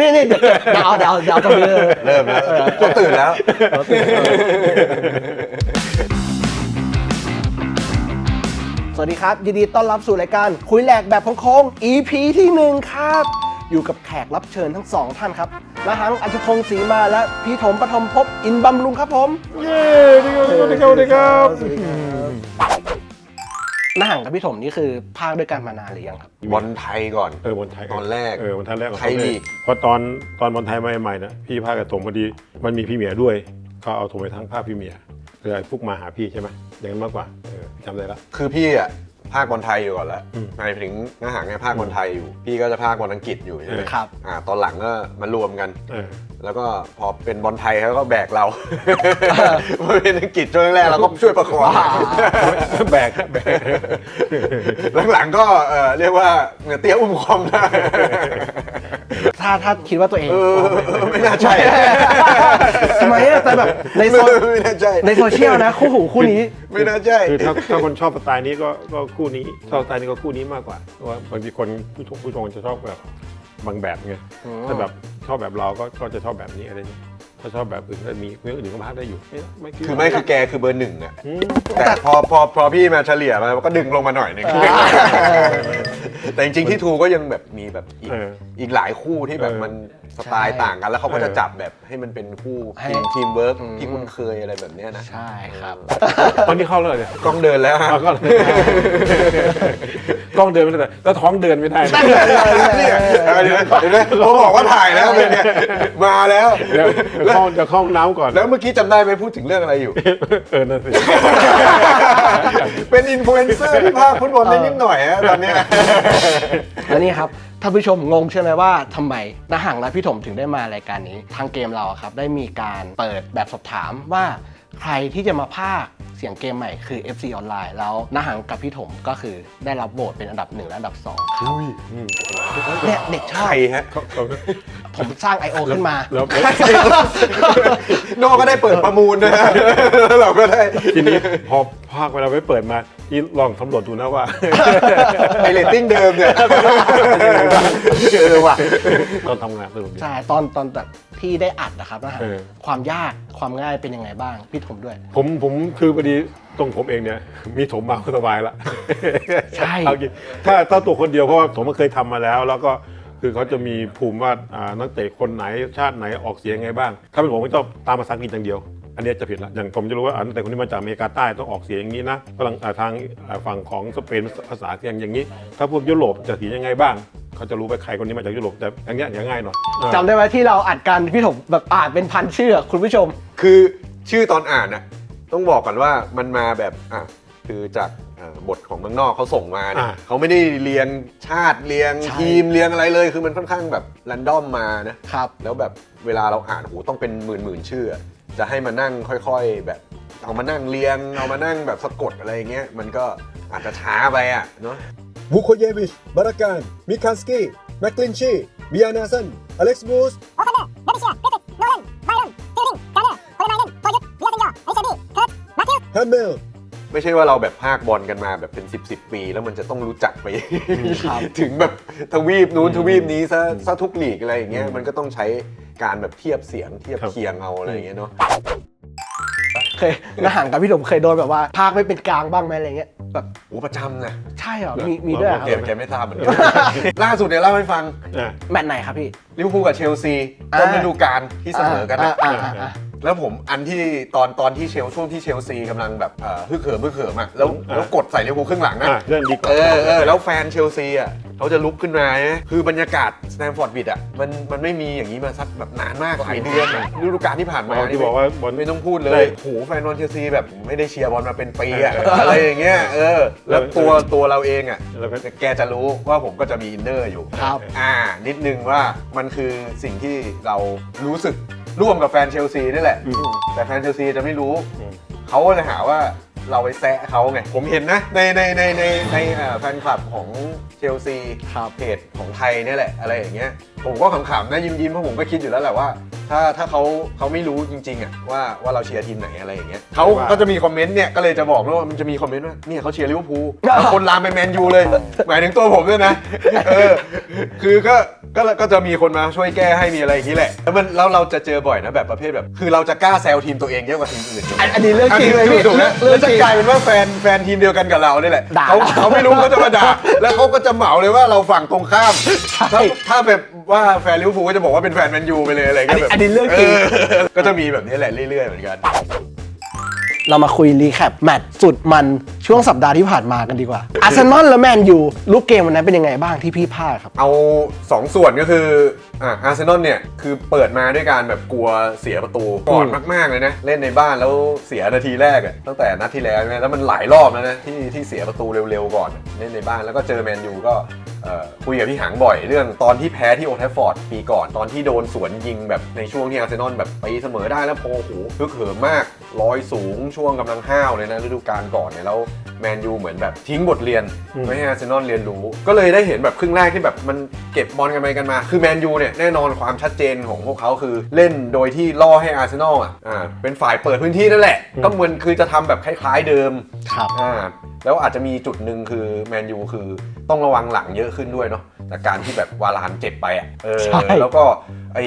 นี่นี่เดี๋ยวเดาวดาวดาวตรงนี้เลยเริ่มแล้วก็ตื่นแล้ว สวัสดีครับ ยินดีต้อนรับสู่รายการคุยแหลกแบบโค้งๆ EP ที่หนึ่งครับ อยู่กับแขกรับเชิญทั้งสองท่านครับนาหังอัจฉพงศ์ศรีมาและพี่ถมปฐมภพอินบำรุงครับผม เย้สวัสดีครับสวัสดีครับสวัสดีครับ นาหังกับพี่ถมนี่คือภาคด้วยกันมานานหรือยังครับ บอลไทยก่อน เออบอลไทยตอนแรกเออบอลไทยแรกของไทยลีก เพราะตอนตอนบอลไทยมาใหม่ๆนะพี่ภาคกับถมพอดีมันมีพี่เมียด้วยก็เอาถมไปทั้งภาคพี่เมียเลยพวกมาหาพี่ใช่ไหมอย่างนั้นมากกว่าเออจำได้ละคือพี่อะ ภาคบอลไทยอยู่ก่อนแล้วอืมหมายถึงเนื้อหาไงภาคบอลไทยอยู่ พี่ก็จะภาคบอลอังกฤษอยู่ใช่ไหมครับ อ่าตอนหลังก็มารวมกัน เออ แล้วก็พอเป็นบอลไทยเขาก็แบกเราพอเป็นอังกฤษช่วงแรกเราก็ช่วยประคองแบกแบกหลังๆก็เอ่อเรียกว่าเหมือนเตี้ยอุ้มคอมได้ ถ้าถ้าคิดว่าตัวเองเออไม่น่าใช่ทำไมอะแต่แบบในโซไม่น่าใช่ในโซเชียลนะ คู่หูคู่นี้ ไม่น่าใช่ คือถ้าถ้าคนชอบสไตล์นี้ก็ก็คู่นี้ชอบสไตล์นี้ก็คู่นี้มากกว่าเพราะว่าบางทีคนผู้ชมผู้ชมจะชอบแบบบางแบบไงอืมถ้าแบบชอบแบบเราก็ก็จะชอบแบบนี้อะไรนี้ ถ้าชอบแบบอื่นก็มีเรื่องอื่นก็พากได้อยู่ไม่ไม่ดว่าคือไม่คือแกคือเบอร์หนึ่งอะอืม แต่พอพอพอพี่มาเฉลี่ยมาก็ดึงลงมาหน่อยหนึงแต่จริงๆที่ทูก็ยังแบบมีแบบอีกเอออีกหลายคู่ที่แบบเออมันสไตล์ต่างกัน แล้วเขาก็จะจับแบบให้มันเป็นคู่ให้ ทีมทีมเวิร์กอืมที่คุ้นเคยอะไรแบบเนี้ยนะใช่ครับ ตอนนี้เข้าแล้วเหรอเนี่ยกล้องเดินแล้วฮะ เอาก็เลย กล้องเดินไม่ได้แล้วท้องเดินไม่ได้นะเนี่ยเออเดี๋ยวเดี๋ยวนะผมบอกว่าถ่ายแล้วเป็นไงมาแล้ว เดี๋ยวเดี๋ยวเข้าเดี๋ยวเข้าห้องน้ำก่อนแล้วเมื่อกี้จำได้ไหมพูดถึงเรื่องอะไรอยู่ เออนั่นสิ เป็นอินฟลูเอนเซอร์ที่ภาคฟุตบอลได้นิดหน่อยฮะตอนเนี้ย แล้วนี่ครับท่านผู้ชมงงใช่ไหมว่าทำไมนาหังและพี่ถมถึงได้มารายการนี้ ทางเกมเราอะครับได้มีการเปิดแบบสอบถามว่า ใครที่จะมาภาคเสียงเกมใหม่คือ FC ออนไลน์แล้วนาหังกับพี่ถมก็คือได้รับโหวตเป็นอันดับหนึ่งและอันดับสองครับอืมเนี่ยเด็กชใคอบรฮะเขาเขาผมสร้าง I.O. ขึ้นมา แล้วโน่ก็ได้เปิดประมูลนะฮะแล้วเราก็ได้ทีนี้พอภาคเวลาไปเปิดมาที่ลองสำรวจดูนะว่า ไอเรตติ้งเดิมเนี่ยเออว่ะตอนทำงานสนุกดี ใช่ตอนตอนแบบ ที่ได้อัดนะครับนะฮะเออ ความยากความง่ายเป็นยังไงบ้างพี่ถมด้วย ผมผมคือพอดีตรงผมเองเนี่ย มีถมมาก็สบายละใช่ เอาจริงถ้าถ้าตัวคนเดียวเพราะว่าผมก็เคยทำมาแล้ว แล้วก็คือเขาจะมีภูมิว่าอ่านักเตะคนไหนชาติไหนออกเสียงไงบ้าง ถ้าเป็นผมก็ต้องตามภาษาอังกฤษอย่างเดียว อันเนี้ยจะผิดละอย่างผมจะรู้ว่าอ่านักเตะคนนี้มาจากอเมริกาใต้ต้องออกเสียงอย่างนี้นะฝรั่งอ่าทางอ่าฝั่งของสเปนภาษาอย่างอย่างนี้ ถ้าพวกยุโรปจะเสียงยังไงบ้าง เขาจะรู้ไปใครคนนี้มาจากยุโรปแต่อย่างเงี้ยอย่างง่ายหน่อยเออจำได้ไหมที่เราอัดกันพี่ถมแบบอ่านเป็นพันชื่ออะคุณผู้ชม คือชื่อตอนอ่านน่ะต้องบอกก่อนว่ามันมาแบบอะคือจากเอ่อบทของเมืองนอกเขาส่งมาเนี่ยอ่าเขาไม่ได้เรียงชาติเรียงใช่ ทีมเรียงอะไรเลย คือมันค่อนข้างแบบแรนดอมมานะครับ แล้วแบบเวลาเราอ่านโหต้องเป็นหมื่นหมื่นๆชื่ออะจะให้มานั่งค่อยๆ แบบเอามานั่งเรียงเอามานั่งแบบสะกดอะไรอย่างเงี้ยมันก็อาจจะช้าไปอะเนาะ วูโคเยวิช บาราการ มิคันสกี้แมคลินชีบิอานาสัน อเล็กซ์บูสโอคอนเนอร์เดบิเชียกริฟฟิธโนเลนไบรอนฟิลดิงการ์เนอร์โคลไมเนนโทยุทเบียร์ซินยอร์อลิเชบี้เคิร์ตมาธิวแฮมเมลไม่ใช่ว่าเราแบบภาคบอลกันมาแบบเป็น10บสปี แล้วมันจะต้องรู้จักไปครับถึงแบบทวีปนู้นทวีปนี้ซะซะทุกลีกอะไรอย่างเงี้ยมันก็ต้องใช้การแบบเทียบเสียงเทียบครับเคียงเอาอะไรอย่างเงี้ยเนาะเคยนาหังกับพี่ถมเคยโดนแบบว่าภาคไม่เป็นกลางบ้างไหมอะไรเงี้ย แบบโอ้ประจำนะใช่เหรอ มีมีด้วยเหรอคแกรับแกไม่ทราบเหมือนกัน ล่าสุดเนี่ยเล่าให้ฟังอะ แมตช์ไหนครับพี่ ลิเวอร์พูลกับเชลซีอ่า ต้นฤดูกาลที่เสมอกันนะอ่าอ่าอ่าแล้วผมอันที่ตอนตอนที่เชลช่วงที่เชลซีกำลังแบบเอ่อฮึกเหิมฮึกเหิมอะแล้วแล้วกดใส่ลิเวอร์พูลครึ่งหลังนะอะเรื่องดีกว่า เออเออแล้วแฟนเชลซีอะ เขาจะลุกขึ้นมานะคือบรรยากาศสแตมฟอร์ดบิดอะมันมันไม่มีอย่างนี้มาสักแบบนานมากหลายเดือนอะฤดูกาลที่ผ่านมาที่บอกว่าบอลไม่ต้องพูดเลได้ยโหแฟนบอลเชลซีแบบไม่ได้เชียร์บอลมาเป็นปีอะอะไรอย่างเงี้ยเออแล้วตัวตัวเราเองอะแล้วก็แกจะรู้ว่าผมก็จะมีอินเนอร์อยู่ครับอ่านิดนึงว่ามันคือสิ่งที่เรารู้สึกร่วมกับแฟนเชลซีนี่แหละอืมแต่แฟนเชลซีจะไม่รู้อืมเขาก็จะหาว่า เราไปแซะเขาไง ผมเห็นนะ ในในในในในเอ่อแฟนคลับของเชลซีครับเพจของไทยเนี่ยแหละ อะไรอย่างเงี้ย ผมก็ขำๆนะยิ้มๆเพราะผมก็คิดอยู่แล้วแหละว่า ถ้าถ้าเขาเขาไม่รู้จริงๆอะว่าว่าเราเชียร์ทีมไหนอะไรอย่างเงี้ยเขาว่า ก็จะมีคอมเมนต์เนี่ยก็เลยจะบอกด้วยว่ามันจะมีคอมเมนต์ว่าเนี่ยเขาเชียร์ลิเวอร์พูลเอาคนลามไปแมนยูเลย หมายถึงตัวผมด้วยนะเออคือก็ก็ก็จะมีคนมาช่วยแก้ให้มีอะไรอย่างนี้แหละแล้วมันแล้วเราจะเจอบ่อยนะแบบประเภทแบบ คือเราจะกล้าแซวทีมตัวเองเยอะกว่าทีมอื่น อันอันนี้เรื่องจริงเลยถูพี่กถูกนะเรื่แล้อวงจะจริง กลายเป็นว่าแฟนแฟนทีมเดียวกันกับเราเนี่ยแหละด่าเขาเขาไม่รู้เขาจะมาด่าแล้วเขาก็จะเหมาเลยว่าเราฝั่งตรงข้ามถ้าถ้าแบบว่าแฟนลิเวอร์พูลก็จะบอกว่าเป็นแฟนแมนยูไปเลยอะไรอันเงี้ยนี้แบบอันนี้เรื่องจริง ก็จะมีแบบนี้แหละเรื่อยๆเหมือนกัน เรามาคุยรีแคปแมตช์สุดมันช่วงสัปดาห์ที่ผ่านมากันดีกว่าอาร์เซนอลและแมนยูลูกเกมวันนั้นเป็นยังไงบ้างที่พี่พลาดครับ เอา 2 ส่วนก็คืออะอาร์เซนอลเนี่ย คือเปิดมาด้วยการแบบกลัวเสียประตูก่อนมากๆเลยนะ เล่นในบ้านแล้วเสียนาทีแรกอะตั้งแต่นัดที่แล้วนะแล้วมันหลายรอบแล้วนะที่ที่เสียประตูเร็วๆก่อน เล่นในบ้านแล้วก็เจอแมนยูก็เอ่อคุยกับพี่หางบ่อยเรื่องตอนที่แพ้ที่โอลด์แทฟฟอร์ดปีก่อนตอนที่โดนสวนยิงแบบในช่วงที่อาร์เซนอลแบบตีเสมอได้แล้วโอ้โหฮึกเหิมมากลอยสูงช่วงกำลังห้าวเลยนะฤดูกาลก่อนเนี่ยแล้วแมนยูเหมือนแบบทิ้งบทเรียนอืมไม่ให้อาร์เซนอลเรียนรู้ ก็เลยได้เห็นแบบครึ่งแรกที่แบบมันเก็บบอลกันไปกันมา คือแมนยูเนี่ยแน่นอนความชัดเจนของพวกเขาคือเล่นโดยที่ล่อให้อาร์เซนอลอะอ่าเป็นฝ่ายเปิดพื้นที่นั่นแหละ ก็เหมือนคือจะทำแบบคล้ายๆเดิมครับอ่าแล้วอาจจะมีจุดหนึ่งคือแมนยูคือต้องระวังหลังเยอะขึ้นด้วยเนาะจากการที่แบบวาลานเจ็บไปอะเออใช่แล้วก็ไอ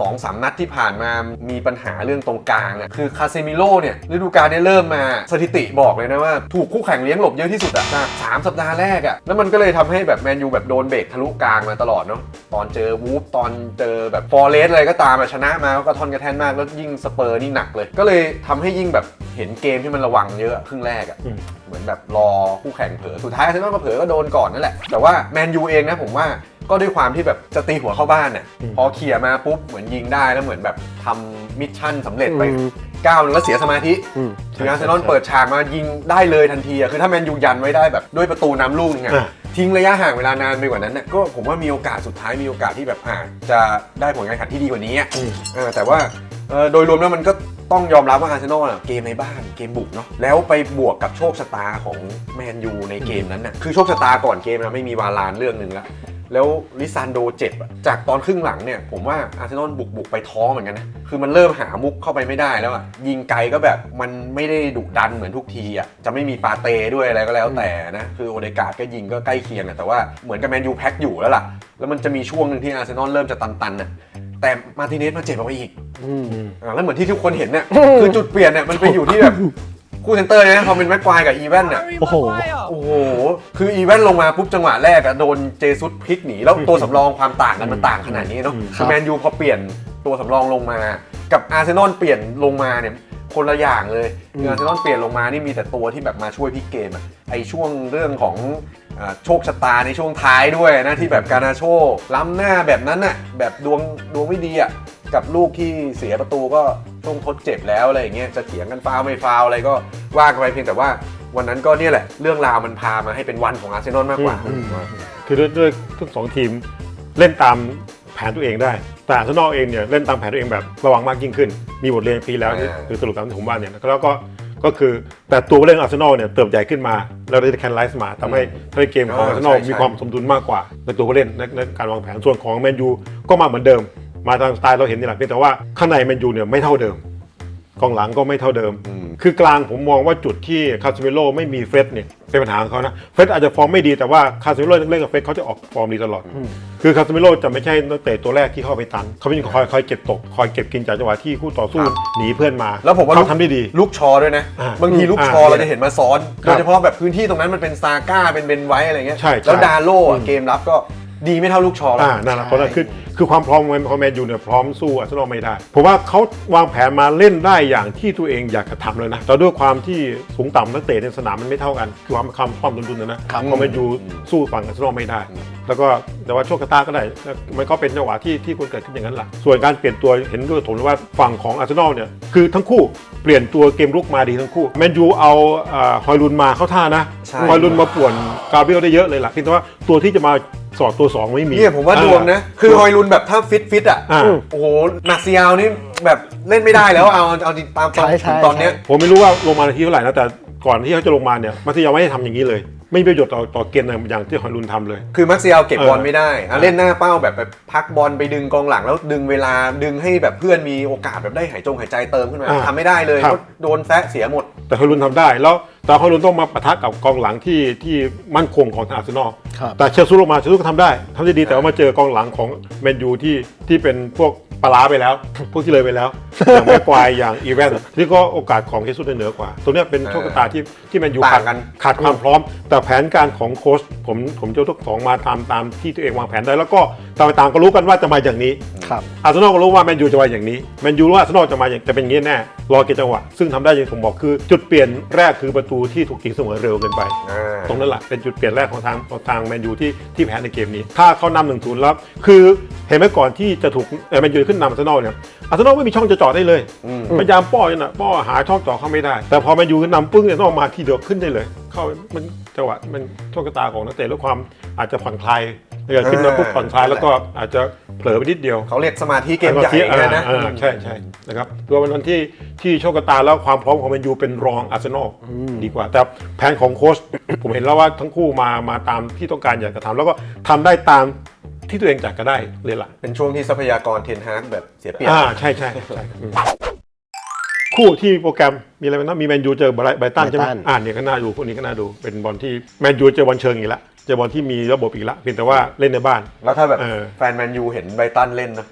สองสามนัดที่ผ่านมามีปัญหาเรื่องตรงกลางอะคือคาเซมิโลเนี่ยฤดูกาลเนี้เริ่มมาสถิติบอกเลยนะว่า ถูกคู่แข่งเลี้ยงหลบเยอะที่สุดอะจากสามสัปดาห์แรกอะแล้วมันก็เลยทำให้แบบแมนยูแบบโดนเบรกทะลุกลางมาตลอดเนาะตอนเจอวูฟตอนเจอแบบฟอร์เรสอะไรก็ตามอะชนะมาก็กระทอนกระแทนมากแล้วยิ่งสเปอร์นี่หนักเลย ก็เลยทำให้ยิ่งแบบเห็นเกมที่มันระวังเยอะครึ่งแรกอะอืมเหมือนแบบรอคู่แข่งเผลอสุดท้ายอาร์เซนอลก็เผลอก็โดนก่อนนั่นแหละแต่ว่าแมนยูเองนะผมว่า ก็ด้วยความที่แบบจะตีหัวเข้าบ้านเนี่ยอืมพอเคลียร์มาปุ๊บเหมือนยิงได้แล้วเหมือนแบบทำมิชชั่นสำเร็จไปอืม ก้าวหนึงแล้วเสียสมาธิ อืมคืออาร์เซนอลเปิดฉากมายิงได้เลยทันทีอะคือถ้าแมนยูยันไว้ได้แบบด้วยประตูน้ำลูกนึงอะอะ ทิ้งระยะห่างเวลานานไปกว่านั้นเนี่ยก็ผมว่ามีโอกาสสุดท้ายมีโอกาสที่แบบอ่าจะได้ผลการแข่งขันที่ดีกว่านี้อะอืม เออแต่ว่าเอ่อโดยรวมแล้วมันก็ต้องยอมรับว่าอาร์เซนอลอะเกมในบ้านเกมบุกเนาะแล้วไปบวกกับโชคชะตาของแมนยูในเกมนั้นน่ะคือโชคชะตาก่อนเกมนะไม่มีวาลานเรื่องหนึ่งแล้ว แล้วลิซานโดเจ็บอะจากตอนครึ่งหลังเนี่ย ผมว่าอาร์เซนอลบุกบุกไปท้อเหมือนกันนะ คือมันเริ่มหามุกเข้าไปไม่ได้แล้วอะยิงไกลก็แบบมันไม่ได้ดุดันเหมือนทุกทีอะจะไม่มีปาเต้ด้วยอะไรก็แล้วแต่นะ คือโอเดการ์ดก็ยิงก็ใกล้เคียงอะแต่ว่าเหมือนกับแมนยูแพ็คอยู่แล้วล่ะ แล้วมันจะมีช่วงหนึ่งที่อาร์เซนอลเริ่มจะตันๆน่ะแต่มาร์ติเนสมาเจ็บออกไปอีกอืมอ่าแล้วเหมือนที่ทุกคนเห็นเนี่ยคือจุดเปลี่ยนเนี่ยมันไปอยู่ที่แบบ คู่เซนเตอร์เนี่ยนะพอเป็นแม็กควายกับอีแวนเนี่ยโอ้โห โอ้โห คืออีเวนต์ลงมาปุ๊บจังหวะแรกอะโดนเจซุสพลิกหนี แล้วตัวสำรองความต่างกันมันต่างขนาดนี้เนาะอืมคือแมนยูพอเปลี่ยนตัวสำรองลงมา กับอาร์เซนอลเปลี่ยนลงมาเนี่ยคนละอย่างเลยคืออาร์เซนอลเปลี่ยนลงมานี่มีแต่ตัวที่แบบมาช่วยพลิกเกมอะไอช่วงเรื่องของอ่าโชคชะตาในช่วงท้ายด้วยนะที่แบบการนาโชล้ำหน้าแบบนั้นน่ะแบบดวงดวงไม่ดีอะ กับลูกที่เสียประตูก็ช่วงทดเจ็บแล้วอะไรอย่างเงี้ยจะเถียงกันฟาวไม่ฟาวอะไรก็ว่ากันไปเพียงแต่ว่าวันนั้นก็เนี่ยแหละเรื่องราวมันพามาให้เป็นวันของอาร์เซนอลมากกว่า อืม คือด้วยด้วยทั้งสองทีมเล่นตามแผนตัวเองได้ แต่อาร์เซนอลเองเนี่ยเล่นตามแผนตัวเองแบบระวังมากยิ่งขึ้น มีบทเรียนปีแล้วที่คือสรุปตามที่ผมว่าเนี่ยแล้วก็ก็คือแต่ตัวผู้เล่นอาร์เซนอลเนี่ยเติบใหญ่ขึ้นมา แล้วได้แคนไลซ์มาทำให้ทำให้เกมของอาร์เซนอลมีความสมดุลมากกว่าในตัวผู้เล่นในในการวางแผนส่วนของแมนยูก็มาเหมือนเดิม มาทางสไตล์เราเห็นนี่แหละเพียงแต่ว่าข้างในแมนยูเนี่ยไม่เท่าเดิมกองหลังก็ไม่เท่าเดิมอืมคือกลางผมมองว่าจุดที่คาซิเมโลไม่มีเฟรดเนี่ยเป็นปัญหาของเขานะ เฟรดอาจจะฟอร์มไม่ดีแต่ว่าคาซิเมโลเล่นกับเฟรดเขาจะออกฟอร์มดีตลอด คือคาซิเมโลจะไม่ใช่นักเตะตัวแรกที่เข้าไปตัน เขาเป็นคอยคอยเก็บตก คอยเก็บกินจากจังหวะที่คู่ต่อสู้ครับหนีเพื่อนมา แล้วผมว่าเขาลูกทำได้ดี ลูกชอด้วยนะอ่าบางทีลูกชออ่าเราจะเห็นมาซ้อนครัโดบยเฉพาะแบบพื้นที่ตรงนั้นมันเป็นซาก้าเป็นเบนไว้อะไรเงี้ยใช่ใช่แล้วดาโล่อะอืมเกมรับก็ ดีไม่เท่าลูกชอหรอก อ่านั่นแหละเพราะนั่นคือคือความพร้อมของแมนยูเนี่ยพร้อมสู้อาร์เซนอลไม่ได้ผมว่าเขาวางแผนมาเล่นได้อย่างที่ตัวเองอยากจะทำเลยนะแต่ด้วยความที่สูงต่ำนักเตะในสนามมันไม่เท่ากัน คือความความความสมดุลนะนะครับพอแมนยูสู้ฝั่งอาร์เซนอลไม่ได้ แล้วก็แต่ว่าโชคชะตาก็ได้มันก็เป็นจังหวะที่ที่ควรเกิดขึ้นอย่างนั้นแหละส่วนการเปลี่ยนตัวเห็นด้วยผมเลยว่าฝั่งของอาร์เซนอลเนี่ยคือทั้งคู่เปลี่ยนตัวเกมลุกมาดีทั้งคู่แมนยูเอาอ่าฮอยลุนมาเข้าท่านะใช่ ฮอยลุนมาป่วนกาเบรียลได้เยอะเลยล่ะเพียงแต่ว่าตัวที่จะมา สอดตัวสองไม่มีเนี่ยผมว่าดวงนะ คือฮอยลุนแบบถ้าฟิตฟิตอะ อ่าโอ้โหหนักเซียาวนี่แบบเล่นไม่ได้แล้วเอาเอาจริงตามตอนใช่ใช่ ถึงตอนเนี้ย ผมไม่รู้ว่าลงมานาทีเท่าไหร่นะแต่ก่อนที่เขาจะลงมาเนี่ยมาซิยาไม่ได้ทำอย่างนี้เลย ไม่มีประโยชน์ต่อต่อเกมอย่างที่ฮอยลุนทำเลย คือมาร์เซียลเก็บเออบอลไม่ได้อะเล่นหน้าเป้าแบบไปพักบอลไปดึงกองหลังแล้วดึงเวลาดึงให้แบบเพื่อนมีโอกาสแบบได้หายจงหายใจเติมขึ้นมาอ่าทำไม่ได้เลยครับเพราะโดนแซะเสียหมด แต่ฮอยลุนทำได้แล้ว แต่ฮอยลุนต้องมาปะทะกับกองหลังที่ที่มั่นคงของทางอาร์เซนอลครับแต่เชลซีลงมาเชลซีก็ทำได้ทำได้ดีแต่ว่ามาเจอกองหลังของแมนยูที่ที่เป็นพวกปลาร้าไปแล้ว พวกที่เลยไปแล้ว อย่างแม็กควายอย่างอีแวนที่ก็โอกาสของเฮซุสได้เหนือกว่าตัวเนี้ยเป็นโชคชะตาที่ที่แมนยูขาดต่างกันขาดความพร้อม แต่แผนการของโค้ชผมผมจะทุกสองมาตามตามที่ตัวเองวางแผนได้ แล้วก็ต่างต่างก็รู้กันว่าจะมาอย่างนี้ครับอาร์เซนอลก็รู้ว่าแมนยูจะมาอย่างนี้แมนยูรู้ว่าอาร์เซนอลจะมาอย่างจะเป็นอย่างนี้แน่รอเกมจังหวะซึ่งทำได้อย่างที่ผมบอกคือ จุดเปลี่ยนแรกคือประตูที่ถูกยิงเสมอเร็วเกินไปอ่าตรงนั้นแหละเป็นจุดเปลี่ยนแรกของทางของทางแมนยูที่ที่แพ้ในเกมนี้ ถ้าเขานำหนึ่งศูนย์แล้วคือเห็นไหมก่อนที่จะถูกเอ่อแมนยูขึ้นนำอาร์เซนอลเนี่ยอาร์เซนอลไม่มีช่องจะเจาะได้เลยอืมพยายามป้อนะป้อหาช่องเจาะเข้าไม่ได้ แต่พอแมนยูขึ้นนำปึ้งเนี่ยต้องมาทีเดียวขึ้นได้เลย เข้ามันจังหวะมันโชคชะตาของนักเตะและความอาจจะผ่อนคลาย เออขึ้นมาปุ๊บผ่อนคลายแล้วก็อาจจะเผลอไปนิดเดียวเขาเรียกสมาธิเกมใหญ่เลยนะอ่าอ่าใช่ใช่นะครับตัวเป็นวันที่ที่โชคชะตาแล้วความพร้อมของแมนยูเป็นรองอาร์เซนอลดีกว่า แต่แผนของโค้ชผมเห็นแล้วว่าทั้งคู่มามาตามที่ต้องการอยากจะทำแล้วก็ทำได้ตามที่ตัวเองอยากจะได้เลยล่ะเป็นช่วงที่ทรัพยากรเทนฮากแบบเสียเปรียบอ่าใช่ใช่ใช่อืมคู่ที่โปรแกรมมีอะไรบ้างนะมีแมนยูเจอไบรไบรตันใช่ไหมไบรตันอ่าเนี่ยก็น่าดูพวกนี้ก็น่าดูเป็นบอลที่แมนยูเจอบอลเชิงอีกแล้ว เจอบอลที่มีระบบอีกแล้วเพียงแต่ว่าเล่นในบ้าน แล้วถ้าแบบเออ แฟนแมนยูเห็นไบรตันเล่นนะ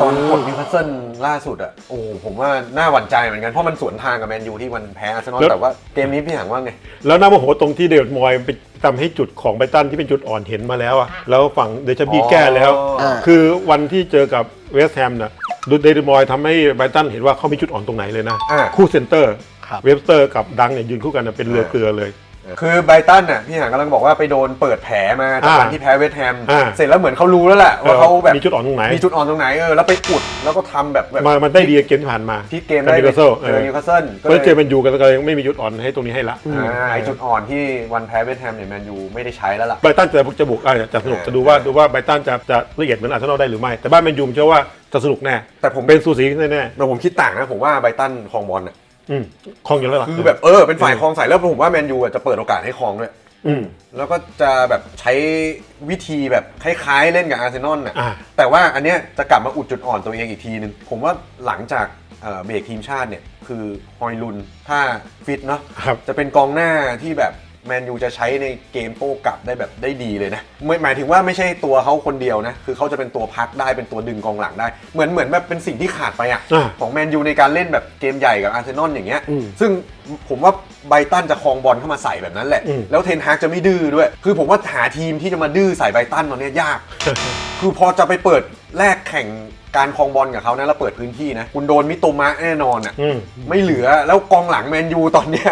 ตอนกดนิวคาสเซิลล่าสุดอะโอ้ผมว่าน่าหวั่นใจเหมือนกันเพราะมันสวนทางกับแมนยูที่มันแพ้อาร์เซนอลแล้วแต่ว่าเกมนี้พี่หางว่าไง แล้วน่าโมโหตรงที่เดวิดมอยไปทำให้จุดของไบรตันที่เป็นจุดอ่อนเห็นมาแล้วอะแล้วฝั่งเดชบีอ๋อแก้แล้วอ่าคือวันที่เจอกับเวสต์แฮมน่ะดูเดวิดมอยทำให้ไบรตันเห็นว่าเขามีจุดอ่อนตรงไหนเลยนะ อ่า คู่เซนเตอร์ ครับ เวบสเตอร์กับดังเนี่ยยืนคู่กันน่ะเป็นเรือเกลือเลย คือไบรตันน่ะพี่หางกำลังบอกว่าไปโดนเปิดแผลมาจากอ่าวันที่แพ้เวสต์แฮม อ่า เสร็จแล้วเหมือนเขารู้แล้วแหละว่าเขาแบบมีจุดอ่อนตรงไหนมีจุดอ่อนตรงไหนเออแล้วไปอุดแล้วก็ทำแบบแบบมามันได้ดีกับเกมที่ผ่านมาพลิกเกมได้นิวคาสเซิลเจอนิวคาสเซิลเพราะเจอแมนยูกันก็ยังไม่มีจุดอ่อนให้ตรงนี้ให้ละอ่าไอจุดอ่อนที่วันแพ้เวสต์แฮมเนี่ยแมนยูไม่ได้ใช้แล้วล่ะ ไบรตันจะบุกจะบุกอะจะสนุกจะดูว่าดูว่าไบรตันจะจะละเอียดเหมือนอาร์เซนอลได้หรือไม่ แต่บ้านแมนยูผมเชื่อว่าจะสนุกแน่แต่ผม เป็นสูสีแน่แน่แต่ผมคิดต่างนะผมว่าไบรตันคลองบอลน่ะๆ อืมคล่องอยู่แล้วล่ะคือแบบเออเป็นฝ่ายคลองใส่แล้วผมว่าแมนยูอะจะเปิดโอกาสให้คลองด้วยอืม แล้วก็จะแบบใช้วิธีแบบคล้ายๆเล่นกับอาร์เซนอลน่ะอ่า แต่ว่าอันเนี้ยจะกลับมาอุดจุดอ่อนตัวเองอีกทีนึง ผมว่าหลังจากเอ่อเบรกทีมชาติเนี่ย คือฮอยลุนถ้าฟิตเนาะครับ จะเป็นกองหน้าที่แบบ แมนยูจะใช้ในเกมโต้กลับได้แบบได้ดีเลยนะไม่หมายถึงว่าไม่ใช่ตัวเขาคนเดียวนะ คือเขาจะเป็นตัวพักได้เป็นตัวดึงกองหลังได้ เหมือนเหมือนแบบเป็นสิ่งที่ขาดไปอะอ่าของแมนยูในการเล่นแบบเกมใหญ่กับอาร์เซนอลอย่างเงี้ย อืมซึ่งผมว่าไบรตันจะคลองบอลเข้ามาใส่แบบนั้นแหละ อืม แล้วเทนฮากจะไม่ดื้อด้วย คือผมว่าหาทีมที่จะมาดื้อใส่ไบรตันตอนเนี้ยยาก คือพอจะไปเปิดแลกแข่ง การคลองบอลกับเขานะแล้วเปิดพื้นที่นะ คุณโดนมิโตมะแน่นอนอะอืม ไม่เหลือแล้วกองหลังแมนยูตอนเนี้ย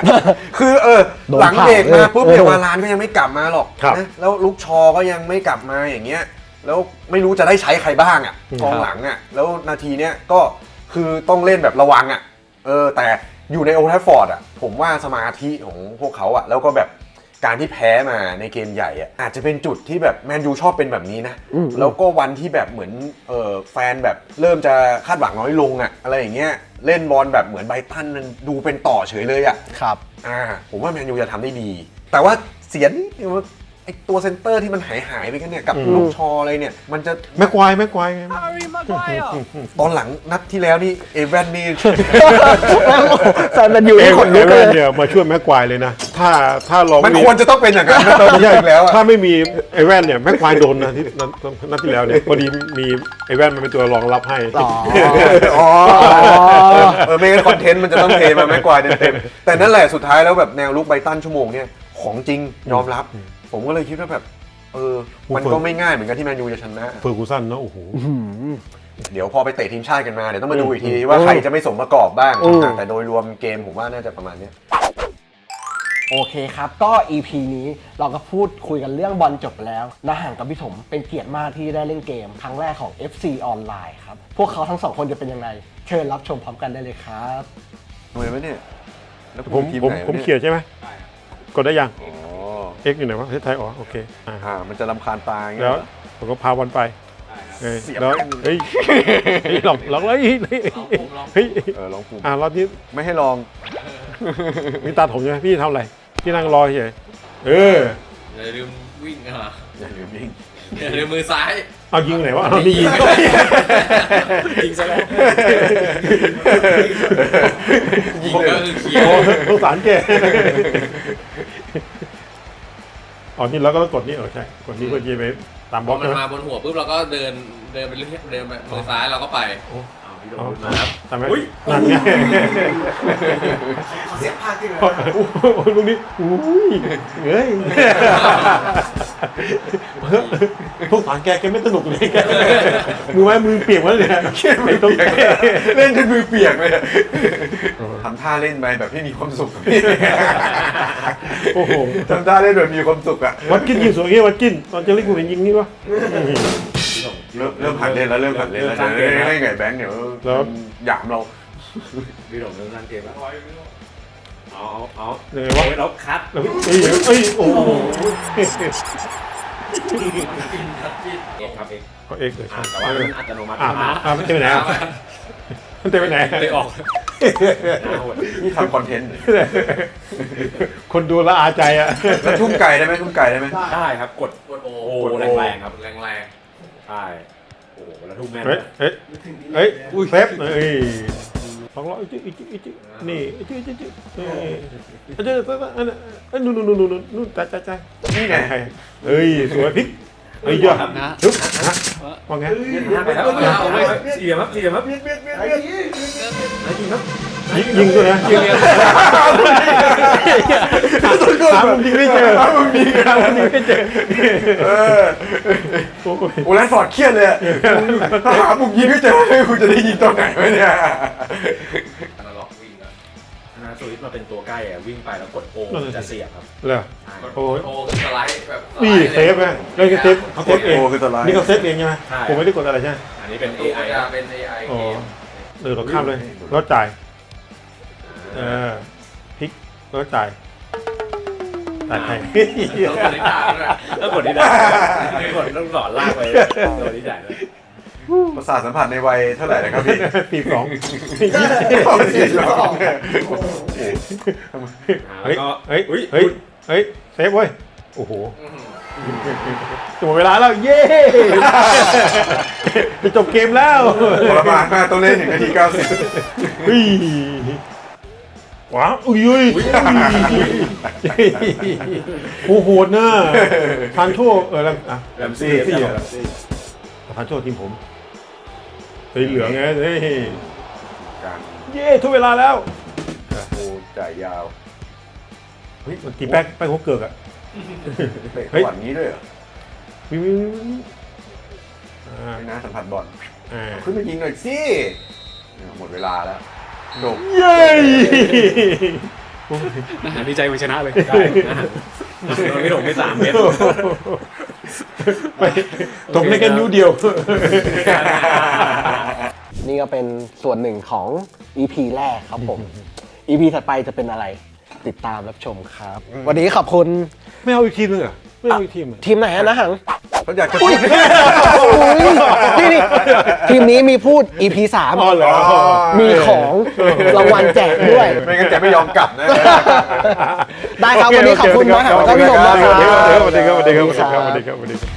คือเออ โดนหลังเบรกมาเผาเลยปุ๊บเออเดี๋ยววาลานก็ยังไม่กลับมาหรอกครับนะแล้วลูกชอก็ยังไม่กลับมาอย่างเงี้ย แล้วไม่รู้จะได้ใช้ใครบ้างอะกองหลังอะ แล้วนาทีเนี้ยก็คือต้องเล่นแบบระวังอะ เออ แต่อยู่ในโอลด์แทฟฟอร์ดอะ ผมว่าสมาธิของพวกเขาอะ แล้วก็แบบ การที่แพ้มาในเกมใหญ่อะอาจจะเป็นจุดที่แบบแมนยูชอบเป็นแบบนี้นะ อืม แล้วก็วันที่แบบเหมือนเออแฟนแบบเริ่มจะคาดหวังน้อยลงอะอะไรอย่างเงี้ยเล่นบอลแบบเหมือนไบรตันมันดูเป็นต่อเฉยเลยอะครับ อ่าผมว่าแมนยูจะทำได้ดี แต่ว่าเสียน ไอตัวเซนเตอร์ที่มันหายหายๆไปกันเนี่ยกับอืมลูกชออะไรเนี่ย มันจะแม็กควายแม็กควายไงตอนหลังนัดที่แล้วนี่เอเวนนี่ แฟนแมนยูเอนี่ขนลุกเวเลนย เนี่ยมาช่วยแม็กควายเลยนะ ถ้าถ้าลองมันควรจะต้องเป็นอย่างนั้นนะตอนไม่นี้ใช่อีกแล้วอะ ถ้าไม่มีไอแวนเนี่ยแม็กควายโดนนะที่นัดนัดที่แล้วเนี่ยพอดีมีไอแวนมันเป็นตัวรองรับให้ อ๋ออ๋อ เออไม่งั้นคอนเทนต์มันจะต้องเทมาแม็กควายเต็มๆแต่นั่นแหละสุดท้ายแล้วแบบแนวลุกไบรตันชั่วโมงเนี่ย ของจริงยอมรับ ผมก็เลยคิดว่าแบบ เออ มันก็ไม่ง่ายเหมือนกันที่แมนยูจะชนะ เฟอร์กูสันเนอะโอ้โห เดี๋ยวพอไปเตะทีมชาติกันมาเดี๋ยวต้องมาดูอีกทีว่าใครจะไม่สมประกอบบ้าง อืม แต่โดยรวมเกมผมว่าน่าจะประมาณเนี้ย โอเคครับ ก็ EP นี้เราก็พูดคุยกันเรื่องบอลจบไปแล้วนะห่างกับพี่ถมเป็นเกียรติมากที่ได้เล่นเกม ครั้งแรกของ FC ออนไลน์ครับ พวกเขาทั้งสองคนจะเป็นยังไง เชิญรับชมพร้อมกันได้เลยครับทำไมวะเนี่ยแล้วผมทีผมไหนวะผมนี่เขียนใช่ไหมกดได้ยัง อ๋อ เอ็กอยู่ไหนวะประเทศไทยอ๋อโอเคอ่าอ่ามันจะลำคาญตาอย่างเงี้แล้ยวผมก็พาบอลไปเออเสียบแล้วแม่งเฮ้ยเฮ้ยหลอกหลอกเลยเฮ้ยเฮ้ยเออลองปุ่มอ่ารอบนี้ไม่ให้ลอง มีตาผมใช่ไหมพี่ทำอะไรพี่นั่งรอเฉยเอออย่าลืมวิ่งอะอย่าลืมยิงอย่าลืมมือซ้าย เอายิงไหนวะเอานี่ยิง ยิงซะแล้ว ยิงก็คือเขียโอ้ว สงสารแก อ๋อนี่เราก็ต้องกดนี่เออใช่ กดนี่เพื่อจะไปตามบพล็ออกมันใช่ไหม มาบนหัวปุ๊บเราก็เดินเดินไปเรื่อยเดินไปมือซ้ายเราก็ไปอ๋อเอาพี่โดนมาครับ ทำไหมอุ๊ย นั่นไงเสียพลาดจริงลูกนี้อุ้ยเฮ้ย พวกสารแกแกไม่สนุกเลยแกมือไม้มือเปียกหมดเลยเนี่ยไอ้ตรงแกเล่นจนมือเปียกเลยทำท่าเล่นไปแบบที่มีความสุขโอ้โหทำท่าเล่นแบบมีความสุขอะวัดกินยิงสวยเงี้ยวัดกินตอนเจะเล่นกูเห็นยิงนี่วะเริ่มเริ่มหัดเล่นแล้วเริ่มหัดเล่นแล้วเริ่มสร้างเกมแล้วเล่นไงแบงค์เดี๋ยวแล้วหยามเราพี่โดนเริ่มสร้างเกมแล้วเอาเอาเอายังไงวะแล้วคัดแล้วเอ้ยเอ้ยโอ้โห เอ็กครับเอ็กเขาเอ็กซ์เลยอ่าแต่ว่ามันอัตโนมัติอ่าอ่ามันเต็มไปไหนอะมันเต็มไปไหนเลยออกนี่ทำคอนเทนต์คนดูละอาใจอะ แล้วทุ่มไก่ได้ไหมทุ่มไก่ได้ไหม ได้ครับกดกดโอ้กดโอ แรงๆครับแรงใช่ๆโอ้โหแล้วทุกแม่นเฮ้ย เฮ้ย เฮ้ยเซฟเอ้ย สองร้อยอีกอีกอีกอีกนี่อีกอีกอีกอีกเอ้ยเอ้ยเอ้ยอันนั้นเอ้ยนู่นนู่นนู่นนู่นนู่นจ้าจ้าจ้านี่ไงเฮ้ยสวยพลิกเฮ้ยยอดฮึบฮะว่าไงไปแล้วไปแล้วไปแล้วเสียครับเสียครับยิงครับยิ งยิงด้วยนะยิงหามุมยิงไม่เจอหามุมยิงหามุมยิงไม่เจอเออโอ้ยโอ้แลนด์ฟอร์ดเครียดเลยอะถ้าหาปุ่มยิงไม่เจอคุณจะได้ยิงตอนไหนวะเนี่ยอนาล็อกวิ่งครับนะสวิตช์มาเป็นตัวใกล้อะวิ่งไปแล้วกดโอจะเสียบครับเหรอกดโอ้ยโอคือสไลด์แบบนี่เซฟไงเล่นก็เซฟเขาเซฟเองโอ้คือตัวร้ายนี่เขาเซฟเองใช่ไหมผมไม่ได้กดอะไรใช่ไหมอันนี้เป็นตัว AI จะเป็น AI อ๋อเกมเออเราข้ามเลยรถจ่าย เออพลิกรถจ่ายจ่ายใครต้องกดนิดาด้วยต้องกดนิดาต้องกดต้องสอนลากไปตัวนี้ใหญ่เลยประสาทสัมผัสในวัยเท่าไหร่นะครับพี่ปีสองเฮ้ยแล้วก็เฮ้ยอุ้ยเฮ้ยเฮ้ยเซฟเว้ยโอ้โหจะหมดเวลาแล้วเย้จะจบเกมแล้วทรมานมากต้องเล่นถึงนาทีเก้าสิบเฮ้ย ว้าวอุ้ยอุ้ยโอ้โหดนะพันโชเออแล้วอะแรมซี่ซี่แรอะมซี่พันโชทีมผมเฮ้ยเหลืองไงเฮ้ยการเย้ทุกเวลาแล้วโอ้จ่ายยาวเฮ้ยมันตีแป้งแป้งหัวเกือกอะเตะเฮ้ยบอลนี้ด้วยเหรอวิววิววิววิวอ่าไม่น่าสัมผัสบอลอ่าขึ้นมายิงหน่อยสิหมดเวลาแล้ว จบเย้ดีใจไปชนะเลยได้โดนพี่ถงไปสามเมตรไปตรงได้แค่นิ้วเดียว นี่ก็เป็นส่วนหนึ่งของ EP แรกครับผม EP ถัดไปจะเป็นอะไรติดตามรับชมครับ วันนี้ขอบคุณไม่เอาอีกทีมนึงเหรอไม่เอาอีกทีมเหรอทีมไหนอะนะหัง เขาอยากจะอุ้ยนี่นี่ทีมนี้มีพูด EP สามอ๋อเหรอมีของรางวัลแจกด้วย ไม่งั้นจะไม่ยอมกลับนะ ได้ครับ วันนี้ขอบคุณนะหังแล้วก็พี่หนุ่มนะครับสวัสดีครับสวัสดีครับสวัสดีครับสวัสดีครับสวัสดีครับ